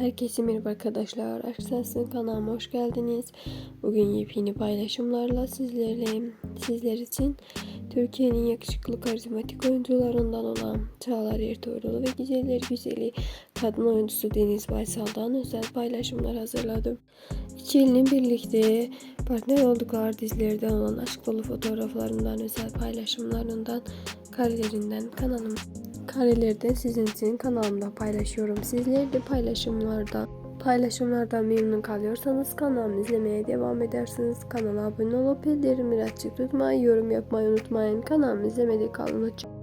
Herkese merhaba arkadaşlar. Aksens'in kanalıma hoş geldiniz. Bugün yepyeni paylaşımlarla sizlerleyim. Sizler için Türkiye'nin yakışıklı karizmatik oyuncularından olan Çağlar Ertuğrul ve güzeller güzeli kadın oyuncusu Deniz Baysal'dan özel paylaşımlar hazırladım. İkilinin birlikte partner oldukları dizilerden olan aşk dolu fotoğraflarından özel paylaşımlarından karelerinden kanalım karelerden sizin için kanalımda paylaşıyorum. Sizler de paylaşımlardan paylaşımlardan memnun kalıyorsanız kanalımı izlemeye devam edersiniz. Kanala abone olup bildirimleri açık tutmayı, yorum yapmayı unutmayın. Kanalımı izlemede kalın. Hoşça-